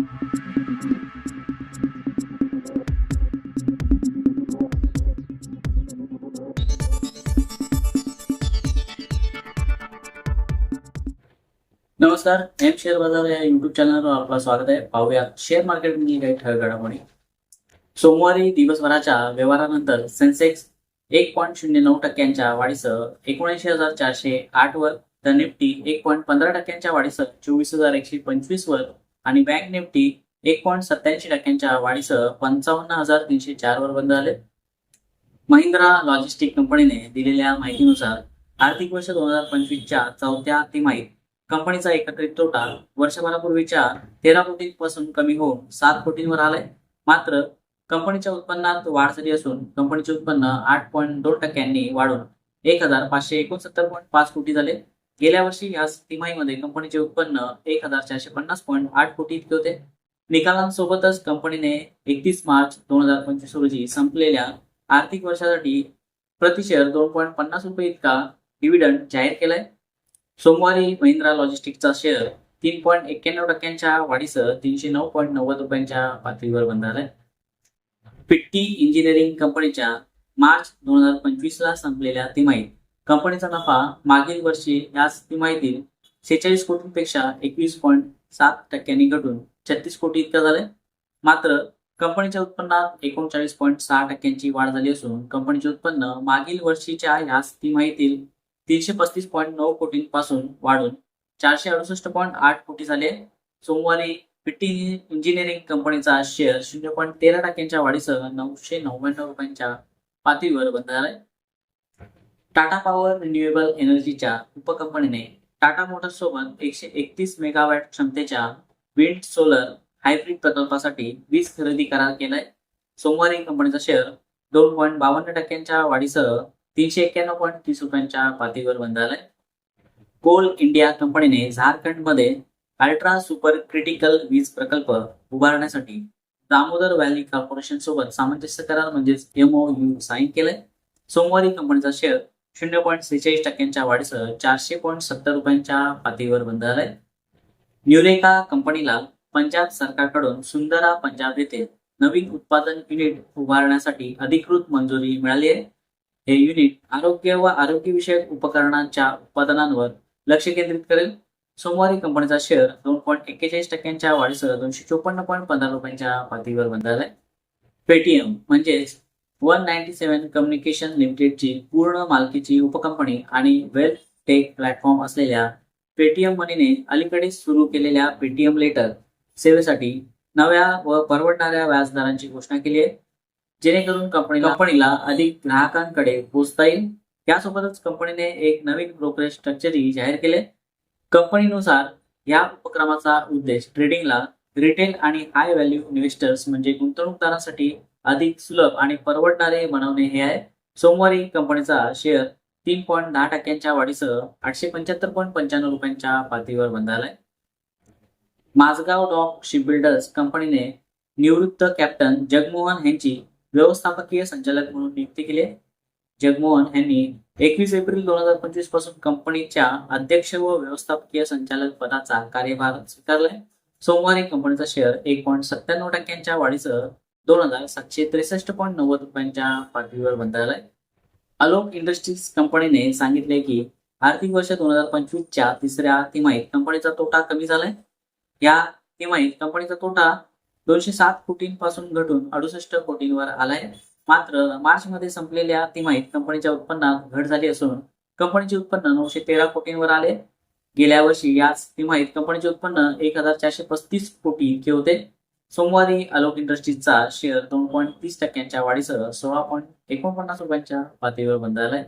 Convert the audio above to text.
नमस्कार M share बाजार या युट्यूब चॅनलवर आपलं स्वागत आहे. पाहूया शेअर मार्केटमधील काही ठळ घडामोडी. सोमवारी दिवसभराच्या व्यवहारानंतर सेन्सेक्स एक पॉईंट शून्य नऊ टक्क्यांच्या वाढीसह एकोणऐंशी हजार चारशे आठ वर तर निफ्टी एक पॉईंट पंधरा टक्क्यांच्या वाढीसह चोवीस हजार एकशे पंचवीस वर आणि बँक निफ्टी एक पॉईंट सत्याऐंशी टक्क्यांच्या वाढीसह पंचावन्न हजार तीनशे चार वर बंद झाले. महिंद्रा लॉजिस्टिक कंपनीने दिलेल्या माहितीनुसार आर्थिक वर्ष दोन हजार पंचवीसच्या चौथ्या तिमाहीत कंपनीचा एकत्रित तोटा वर्षभरापूर्वीच्या तेरा कोटींपासून कमी होऊन सात कोटींवर आलाय. मात्र कंपनीच्या उत्पन्नात वाढ झाली असून कंपनीचे उत्पन्न आठ पॉईंट दोन टक्क्यांनी वाढून एक हजार पाचशे एकोणसत्तर पॉईंट पाच कोटी झाले. गेल्या वर्षी या तिमाहीमध्ये कंपनीचे उत्पन्न एक हजार चारशे पन्नास पॉईंट आठ कोटी इतके होते. निकालांसोबतच कंपनीने एकतीस मार्च दोन हजार पंचवीस रोजी संपलेल्या आर्थिक वर्षासाठी प्रति शेअर दोन पॉईंट पन्नास रुपये इतका डिव्हिडंड जाहीर केलाय. सोमवारी महिंद्रा लॉजिस्टिकचा शेअर तीन पॉईंट एक्क्याण्णव टक्क्यांच्या वाढीसह तीनशे नऊ पॉईंट नव्वद रुपयांच्या पातळीवर बंद झालाय. पिट्टी इंजिनिअरिंग कंपनीच्या मार्च दोन हजार पंचवीस ला संपलेल्या तिमाहीत कंपनीचा नफा मागील वर्षी याच तिमाहीतील सेहेचाळीस कोटींपेक्षा एकवीस पॉईंट सात टक्क्यांनी घटून छत्तीस कोटी इतका झालाय मात्र कंपनीच्या उत्पन्नात एकोणचाळीस पॉईंट सहा टक्क्यांची वाढ झाली असून कंपनीचे उत्पन्न मागील वर्षीच्या याच तिमाहीतील तीनशे पस्तीस पॉईंट नऊ कोटींपासून वाढून चारशे अडुसष्ट पॉईंट आठ कोटी झाले सोमवारी पिटी इंजिनिअरिंग कंपनीचा शेअर शून्य पॉईंट तेरा टक्क्यांच्या वाढीसह नऊशे नव्याण्णव रुपयांच्या पातळीवर बंद झालाय. टाटा पॉवर रिन्युएबल एनर्जीच्या उपकंपनीने टाटा मोटर्स सोबत एकशे एकतीस मेगावॅट क्षमतेच्या विंड सोलर हायब्रिड प्रकल्पासाठी वीज खरेदी करार केलाय. सोमवारी कंपनीचा शेअर दोन पॉईंट बावन्न टक्क्यांच्या वाढीसह तीनशे एक्क्याण्णव पॉईंट तीस रुपयांच्या पातळीवर बंद झालाय कोल इंडिया कंपनीने झारखंडमध्ये अल्ट्रा सुपर क्रिटिकल वीज प्रकल्प उभारण्यासाठी दामोदर व्हॅली कॉर्पोरेशन सोबत सामंजस्य करार म्हणजेच एमओयू साईन केलंय. सोमवारी कंपनीचा शेअर शून्य पॉईंट सेहेचाळीस टक्क्यांच्या वाढीसह चारशे पॉईंट सत्तर रुपयांच्या पातळीवर बंद झालाय. न्युरेका कंपनीला पंजाब सरकारकडून सुंदरा पंजाब येथे नवीन उत्पादन युनिट उभारण्यासाठी अधिकृत मंजुरी मिळाली आहे. हे युनिट आरोग्य व आरोग्यविषयक उपकरणांच्या उत्पादनांवर लक्ष केंद्रित करेल. सोमवारी कंपनीचा शेअर दोन पॉईंट एक्केचाळीस टक्क्यांच्या वाढीसह दोनशे चोपन्न पॉईंट पंधरा रुपयांच्या पातळीवर बंद झालाय. पेटीएम म्हणजेच वन नाईन्टी सेव्हन कम्युनिकेशन लिमिटेडची पूर्ण मालकीची उपकंपनी आणि वेल्थ टेक प्लॅटफॉर्म असलेल्या पेटीएम मनीने अलीकडेच सुरू केलेल्या पेटीएम लेटर सेवेसाठी नव्या व परवडणाऱ्या व्याजदरांची घोषणा केली आहे. जेणेकरून कंपनीला कंपनीला अधिक ग्राहकांकडे पोहोचता येईल. यासोबतच कंपनीने एक नवीन ब्रोकरेज स्ट्रक्चरही जाहीर केले. कंपनीनुसार या उपक्रमाचा उद्देश ट्रेडिंगला रिटेल आणि हाय व्हॅल्यू इन्व्हेस्टर्स म्हणजे गुंतवणूकदारांसाठी अधिक सुलभ आणि परवडणारे बनवणे हे आहे. सोमवारी कंपनीचा शेअर तीन पॉईंट दहा टक्क्यांच्या वाढीसह आठशे पंच्याहत्तर पॉईंट पंच्याण्णव रुपयांच्या पातळीवर बंद आलाय माझगाव डॉक शिपबिल्डर्स कंपनीने निवृत्त कॅप्टन जगमोहन यांची व्यवस्थापकीय संचालक म्हणून नियुक्ती केली आहे. जगमोहन यांनी एकवीस एप्रिल दोन हजार पंचवीसपासून कंपनीच्या अध्यक्ष व व्यवस्थापकीय संचालक पदाचा कार्यभार स्वीकारलाय. सोमवारी कंपनीचा शेअर एक पॉईंट सत्त्याण्णव टक्क्यांच्या वाढीसह दोन हजार सातशे त्रेसष्ट पॉईंट नव्वद रुपयांच्या पातळीवर बंद झालाय अलोक इंडस्ट्रीज कंपनीने सांगितले की आर्थिक वर्ष दोन हजार पंचवीसच्या तिसऱ्या तिमाहीत कंपनीचा तोटा कमी झालाय. या तिमाहीत कंपनीचा तोटा दोनशे सात कोटींपासून घटून अडुसष्ट कोटींवर आलाय. मात्र मार्च मध्ये संपलेल्या तिमाहीत कंपनीच्या उत्पन्नात घट झाली असून कंपनीचे उत्पन्न नऊशे तेरा कोटींवर आले. गेल्या वर्षी याच तिमाहीत कंपनीचे उत्पन्न एक हजार चारशे पस्तीस कोटी इतके होते. सोमवारी अलोक इंडस्ट्रीजचा शेअर दोन पॉईंट तीस टक्क्यांच्या वाढीसह सोळा पॉईंट एकोणपन्नास रुपयांच्या पातळीवर बंद झालाय.